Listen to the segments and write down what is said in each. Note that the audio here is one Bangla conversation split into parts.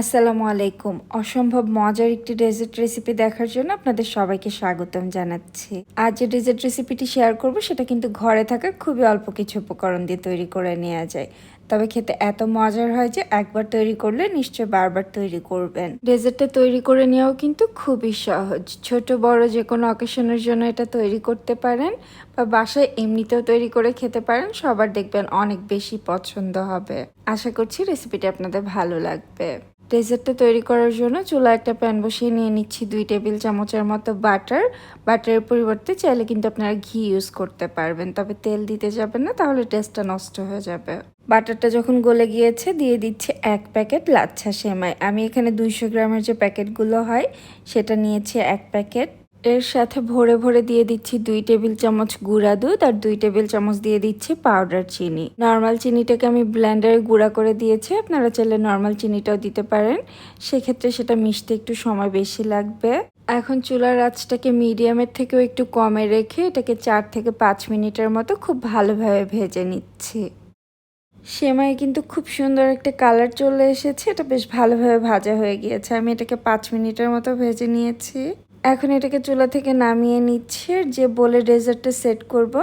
আসসালামু আলাইকুম। অসম্ভব মজার একটি ডেজার্ট রেসিপি দেখার জন্য আপনাদের সবাইকে স্বাগতম জানাচ্ছি। আজ যে ডেজার্ট রেসিপিটি শেয়ার করব, সেটা কিন্তু ঘরে থাকা খুবই অল্প কিছু উপকরণ দিয়ে তৈরি করে নেওয়া যায়। তবে খেতে এত মজার হয় যে একবার তৈরি করলে নিশ্চয় বারবার তৈরি করবেন। ডেজার্টটা তৈরি করে নেওয়াও কিন্তু খুবই সহজ। ছোট, বড় যে কোনো অকেশনের জন্য এটা তৈরি করতে পারেন বা বাসায় এমনিতেও তৈরি করে খেতে পারেন, সবার দেখবেন অনেক বেশি পছন্দ হবে। আশা করছি রেসিপিটি আপনাদের ভালো লাগবে। ডেজার্টটা তৈরি করার জন্য চুলা একটা প্যান বসিয়ে নিয়ে নিচ্ছি দুই টেবিল চামচের মতো বাটার। বাটারের পরিবর্তে চাইলে কিন্তু আপনারা ঘি ইউজ করতে পারবেন, তবে তেল দিতে যাবেন না, তাহলে টেস্টটা নষ্ট হয়ে যাবে। বাটারটা যখন গলে গিয়েছে, দিয়ে দিচ্ছে এক প্যাকেট লাচ্ছা সেমাই। আমি এখানে দুইশো গ্রামের যে প্যাকেটগুলো হয়, সেটা নিয়েছি এক প্যাকেট। এর সাথে ভরে ভরে দিয়ে দিচ্ছি দুই টেবিল চামচ গুঁড়া দুধ আর দুই টেবিল চামচ দিয়ে দিচ্ছি পাউডার চিনি। নর্মাল চিনিটাকে আমি ব্লেন্ডারে গুঁড়া করে দিয়েছি। আপনারা চাইলে নর্মাল চিনিটাও দিতে পারেন। সেক্ষেত্রে সেটা মিশতে একটু সময় বেশি লাগবে। এখন চুলার আঁচটাকে মিডিয়ামের থেকেও একটু কমে রেখে এটাকে চার থেকে পাঁচ মিনিটের মতো খুব ভালোভাবে ভেজে নিচ্ছি। সেমাই কিন্তু খুব সুন্দর একটা কালার চলে এসেছে। এটা বেশ ভালোভাবে ভাজা হয়ে গিয়েছে। আমি এটাকে পাঁচ মিনিটের মতো ভেজে নিয়েছি। এখন এটাকে চুলা থেকে নামিয়ে নিচ্ছি যে বলে ডেজার্টটা সেট করব,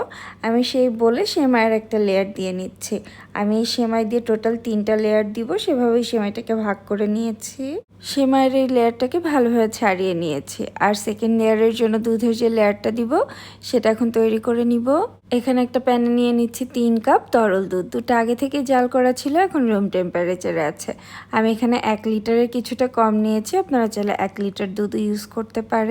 আমি সেই বলে সেমাইয়ের একটা লেয়ার দিয়ে নিচ্ছি। আমি এই সেমাই দিয়ে টোটাল তিনটা লেয়ার দিব, সেভাবেই সেমাইটাকে ভাগ করে নিয়েছি। সেমাইয়ের এই লেয়ারটাকে ভালোভাবে ছাড়িয়ে নিয়েছি। আর সেকেন্ড লেয়ারের জন্য দুধের যে লেয়ারটা দিব, সেটা এখন তৈরি করে নিব। এখানে একটা প্যানে নিয়ে নিচ্ছি তিন কাপ তরল দুধ। দুটো আগে থেকে জাল করা ছিল, এখন রুম টেম্পারেচারে আছে। আমি এখানে এক লিটারের কিছুটা কম নিয়েছি, আপনারা চাইলে এক লিটার দুধ ইউজ করতে পারেন।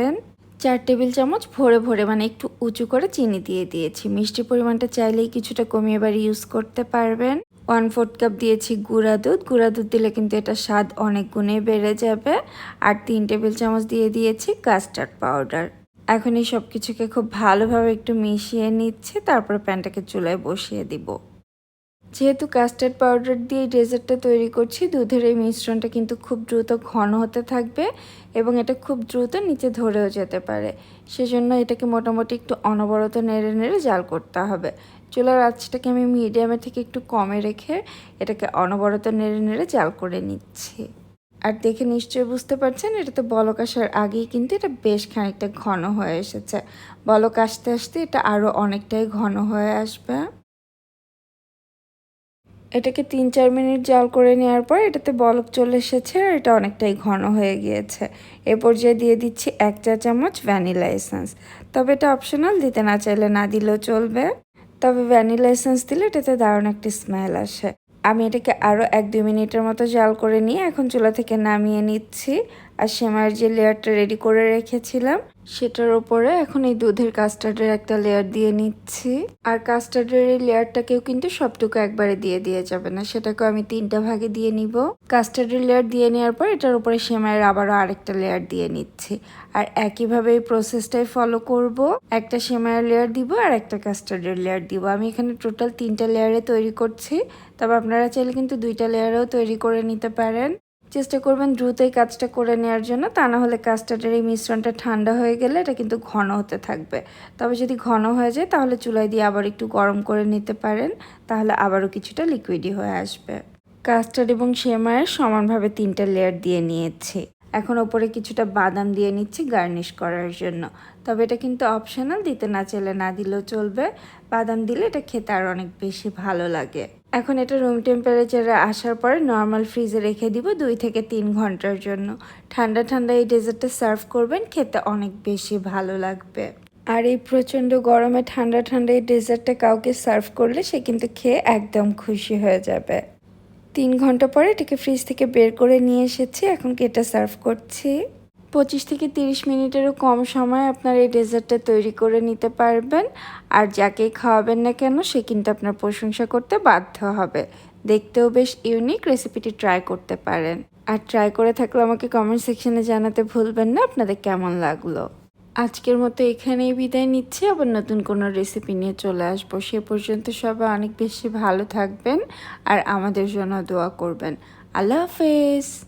চার টেবিল চামচ ভরে ভরে মানে একটু উঁচু করে চিনি দিয়ে দিয়েছি। মিষ্টি পরিমাণটা চাইলেই কিছুটা কমিয়ে এবার ইউজ করতে পারবেন। ওয়ান ফোর্থ কাপ দিয়েছি গুঁড়া দুধ। গুঁড়া দুধ দিলে কিন্তু এটা স্বাদ অনেক গুণে বেড়ে যাবে। আর তিন টেবিল চামচ দিয়ে দিয়েছি কাস্টার্ড পাউডার এখন এই সব কিছুকে খুব ভালোভাবে একটু মিশিয়ে নিচ্ছে। তারপরে প্যানটাকে চুলায় বসিয়ে দিব। যেহেতু কাস্টার্ড পাউডার দিয়ে ডেজার্টটা তৈরি করছি, দুধের এই মিশ্রণটা কিন্তু খুব দ্রুত ঘন হতে থাকবে এবং এটা খুব দ্রুত নিচে ধরেও যেতে পারে। সেজন্য এটাকে মোটামুটি একটু অনবরত নেড়ে নেড়ে জাল করতে হবে। চুলার আঁচটাকে আমি মিডিয়ামের থেকে একটু কমে রেখে এটাকে অনবরত নেড়ে নেড়ে জাল করে নিচ্ছি। আর দেখে নিশ্চয়ই বুঝতে পারছেন এটাতে বলক আসার আগেই কিন্তু এটা বেশ খানিকটা ঘন হয়ে এসেছে। বলক আসতে আসতে এটা আরও অনেকটাই ঘন হয়ে আসবে। এটাকে তিন, চার মিনিট জাল করে নেওয়ার পর এটাতে বলক চলে এসেছে আর এটা অনেকটাই ঘন হয়ে গিয়েছে। এ পর্যায়ে দিয়ে দিচ্ছি এক চা চামচ ভ্যানিলা এসেন্স। তবে এটা অপশনাল দিতে না চাইলে না দিলেও চলবে। তবে ভ্যানিলা এসেন্স দিলে এটাতে দারুণ একটি স্মেল আসে। আমি এটাকে আরও এক, দুই মিনিটের মতো জাল করে নিয়ে এখন চুলা থেকে নামিয়ে নিচ্ছি। আর সেমাইয়ের যে লেয়ারটা রেডি করে রেখেছিলাম, সেটার উপরে এখন এই দুধের কাস্টার্ডের একটা লেয়ার দিয়ে নিচ্ছি। আর কাস্টার্ডের এই লেয়ারটাকেও কিন্তু সবটুকু একবারে দিয়ে দিয়ে যাবে না, সেটাকেও আমি তিনটা ভাগে দিয়ে নিব। কাস্টার্ডের লেয়ার দিয়ে নেওয়ার পর এটার উপরে সেমাইয়ের আবারও আরেকটা লেয়ার দিয়ে নিচ্ছি। আর একইভাবে এই প্রসেসটাই ফলো করব। একটা সেমাইয়ের লেয়ার দিব আর একটা কাস্টার্ডের লেয়ার দিব। আমি এখানে টোটাল তিনটা লেয়ারে তৈরি করছি। তবে আপনারা চাইলে কিন্তু দুইটা লেয়ারেও তৈরি করে নিতে পারেন। চেষ্টা করবেন দ্রুতই কাজটা করে নেওয়ার জন্য। তা না হলে কাস্টার্ডের এই মিশ্রণটা ঠান্ডা হয়ে গেলে এটা কিন্তু ঘন হতে থাকবে। তবে যদি ঘন হয়ে যায়, তাহলে চুলায় দিয়ে আবার একটু গরম করে নিতে পারেন। তাহলে আবারও কিছুটা লিকুইডি হয়ে আসবে। কাস্টার্ড এবং সেমায়ের সমানভাবে তিনটা লেয়ার দিয়ে নিয়েছি। এখন ওপরে কিছুটা বাদাম দিয়ে নিচ্ছি গার্নিশ করার জন্য। তবে এটা কিন্তু অপশনাল দিতে না চাইলে না দিলেও চলবে। বাদাম দিলে এটা খেতে আর অনেক বেশি ভালো লাগে। এখন এটা রুম টেম্পারেচারে আসার পরে নর্মাল ফ্রিজে রেখে দিব দুই থেকে তিন ঘণ্টার জন্য। ঠান্ডা ঠান্ডা এই ডেজার্টটা সার্ভ করবেন, খেতে অনেক বেশি ভালো লাগবে। আর এই প্রচণ্ড গরমে ঠান্ডা ঠান্ডা এই ডেজার্টটা কাউকে সার্ভ করলে সে কিন্তু খেয়ে একদম খুশি হয়ে যাবে। তিন ঘণ্টা পরে এটাকে ফ্রিজ থেকে বের করে নিয়ে এসেছি। এখন এটা সার্ভ করছি? পঁচিশ থেকে তিরিশ মিনিটেরও কম সময় আপনার এই ডেজার্টটা তৈরি করে নিতে পারবেন। আর যাকেই খাওয়াবেন না কেন, সে কিন্তু আপনার প্রশংসা করতে বাধ্য হবে। দেখতেও বেশ ইউনিক রেসিপিটি ট্রাই করতে পারেন। আর ট্রাই করে থাকলে আমাকে কমেন্ট সেকশনে জানাতে ভুলবেন না। আপনাদের কেমন লাগল? আজকের মতো এখানেই বিদায় নিচ্ছি। আবার নতুন কোনো রেসিপি নিয়ে চলে আসব। সে পর্যন্ত সবাই অনেক বেশি ভালো থাকবেন আর আমাদের জন্য দোয়া করবেন। আল্লাহ হাফেজ।